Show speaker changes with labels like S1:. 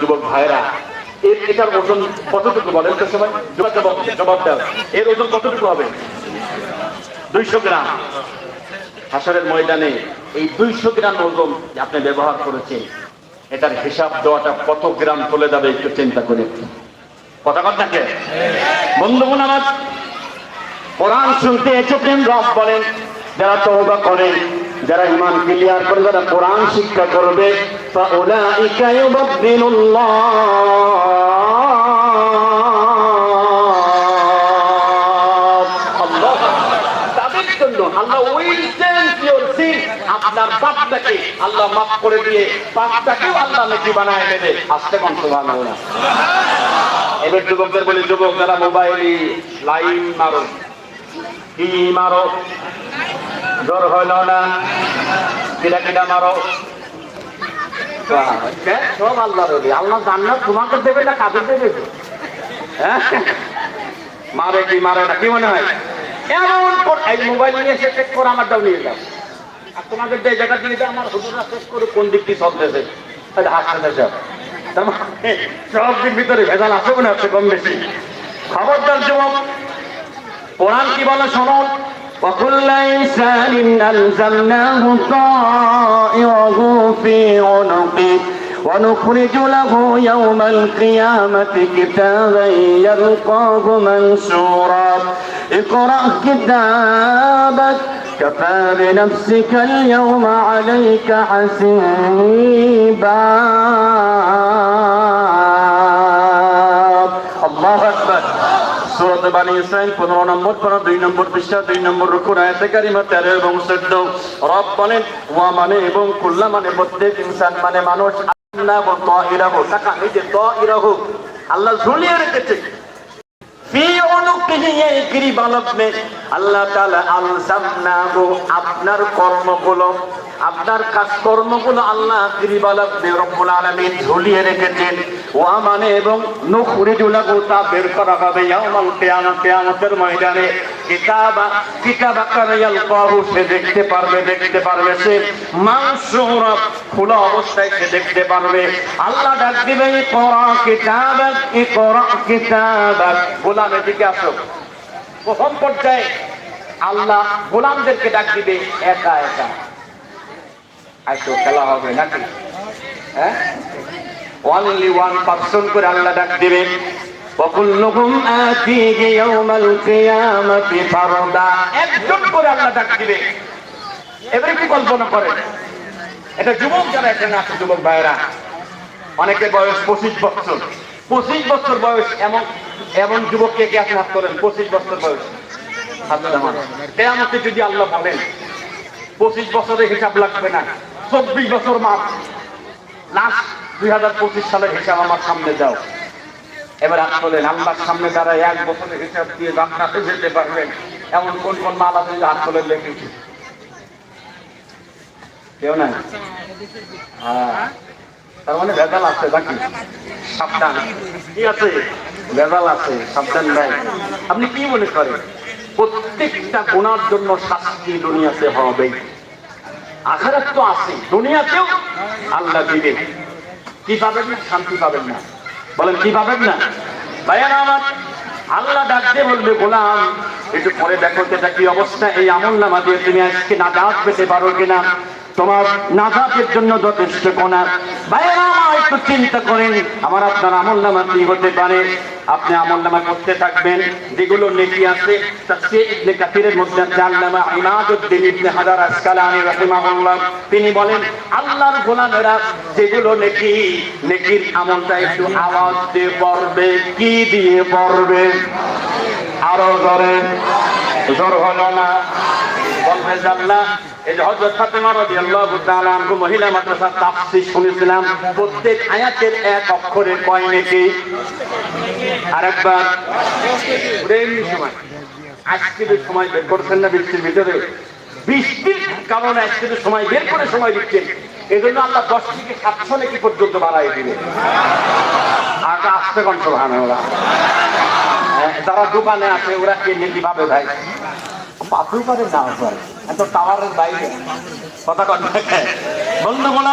S1: যুবক ভাইরা, এর এটার ওজন কতটুকু বলেন তো সবাই? জবাব দাও এর ওজন কতটুকু হবে? দুইশো গ্রাম। হাসরের ময়দানে এই দুইশো গ্রাম ওজন আপনি ব্যবহার করেছেন, এটার হিসাব দেওয়াটা কত গ্রাম চলে যাবে একটু চিন্তা করে কথা কথাকে বন্ধুগণ আমার কোরআন শুনতে এসেছেন, রব বলেন, যারা তওবা করে যারা ইমান ক্লিয়ার করে যারা কোরআন শিক্ষা করবে فأولئك يبدل الله তাদের জন্য Allah will change your sin আপনার পাপটাকে আল্লাহ মাফ করে দিয়ে পাপটাকেও আল্লাহ নেকি বানায় নেবে আস্তে কোন সুবহানাল্লাহ এবার যুবকদের বলি যুবক যারা মোবাইল লাইন মারো কি মারো জ্বর হইল না। কিরা কিরা মারো সব আল্লাহ রবি আল্লাহ তোমাকে দেবে না কাদের দেবে? হ্যাঁ? মারে কি মারে না, কি মনে হয়? এমন এই মোবাইল নিয়ে এসে চেক করে আমারটাও নিয়ে যাও। আর তোমাদের যে জায়গা দিয়ে আমার হুজুরা চেক করে কোন দিক দিয়ে চলতেছে হাসতে তার মানে সব ভিতরে ভেজাল আছে মনে হচ্ছে কম বেশি। খবরদার যুবক, কোরআন কি বলে শোনো?
S2: وكل إنسان ألزمناه طائره في عنقه ونخرج له يوم القيامة كتابا يلقاه منشورا. اقرأ كتابك كفى بنفسك اليوم عليك حسيبا. সুরত বানী ইসরাইল, পনেরো নম্বর পনেরো দুই নম্বর পৃষ্ঠা, দুই নম্বর তেরো এবং চোদ্দ। রব ওয়া মানে এবং কুল্লা মানে প্রত্যেক ইনসান মানে মানুষ। আল্লাহ ঝুলিয়ে রেখেছে। আপনার কর্মগুলো, আপনার কাজকর্মগুলো আল্লাহ গিরিবালক ঝুলিয়ে রেখেছেন। এবং নুখরিজুলাহু তা বের করা হবে ইয়াউমাল কিয়ামত কিয়ামতের ময়দানে। কিতাবা কিতাবা সে দেখতে পারবে দেখতে পারবে সে। মানসুরা খোলা অবস্থায় সে দেখতে পারবে। আল্লাহ ডাক দিবে, ইকরা কিতাবাক ইকরা কিতাবাক গোলাম এদিকে আসো। প্রথম পর্যায়ে আল্লাহ গোলামদেরকে ডাক দিবে, একা একা। আসো খেলা হবে নাকি? হ্যাঁ? অনলি ওয়ান পার্সন করে আল্লাহ ডাক দিবে وكلهم آتيه يوم القيامة فردا একজন করে আল্লাহ ডাক দিবে এবারে কি কল্পনা করেন এটা যুবক যারা এখানে আছে যুবক ভাইরা অনেকে বয়স পঁচিশ বছর পঁচিশ বছর বয়স এমন এমন যুবককে কে আপনি হাত করেন পঁচিশ বছর বয়স কেয়ামতে যদি আল্লাহ বলেন পঁচিশ বছরের হিসাব লাগবে না চব্বিশ বছর মাস লাস্ট দুই হাজার পঁচিশ সালের হিসাব আমার সামনে যাও এবার আসলেন আল্লাহর সামনে যারা এক বছরের হিসাব দিয়ে জান্নাতে যেতে পারবেন, এমন কোন কোন মাল আছে যে আসলে লেগেছে কেউ নাই? হ্যাঁ। তার মানে ভেজাল আছে বাকি সাবধান। কি আছে? ভেজাল আছে, সাবধান ভাই। আপনি কি মনে করেন, প্রত্যেকটা গুণার জন্য শাস্তি দুনিয়াতে হবে আখারাত তো আছে দুনিয়াতেও আল্লাহ দিবে কি পাবেন না? শান্তি পাবেন না। বলেন, কি পাবেন না? ভাইয়ারা আমার, আল্লাহ ডাক দিয়ে বলবে, গোলাম, একটু পরে দেখো এটা কি অবস্থা। এই আমল নামা দিয়ে তুমি আজকে না ডাক পেতে পারো কিনা? তোমার নাজাতের জন্য যথেষ্ট কোনা ভাইয়ারা একটু চিন্তা করেন। আমার আপনার আমল নামা কি হতে পারে? আপনি আমল নামা করতে থাকবেন। যেগুলো নেকি আছে তিনি বলেন, আল্লাহর গোলামেরা যেগুলো নেকি, নেকির আমলটা একটু আওয়াজ দিয়ে পড়বে, কি দিয়ে পড়বে? আরও জোরে। জোর হলো না? এই মহিলা শুনেছিলাম প্রত্যেক এক সময়। বের ভিতরে বৃষ্টির সময় করে সময় দিচ্ছেন এই জন্য আল্লাহ দশ থেকে সাতশো নাকি পর্যন্ত বাড়াই আগে আসতে কণ্ঠ ওরা হ্যাঁ, যারা দোকানে আছে ওরা কে নেকি পাবে ভাই? পাথর পারে না এত টাওয়ারের বাইরে। কথা কথা বন্ধু বলা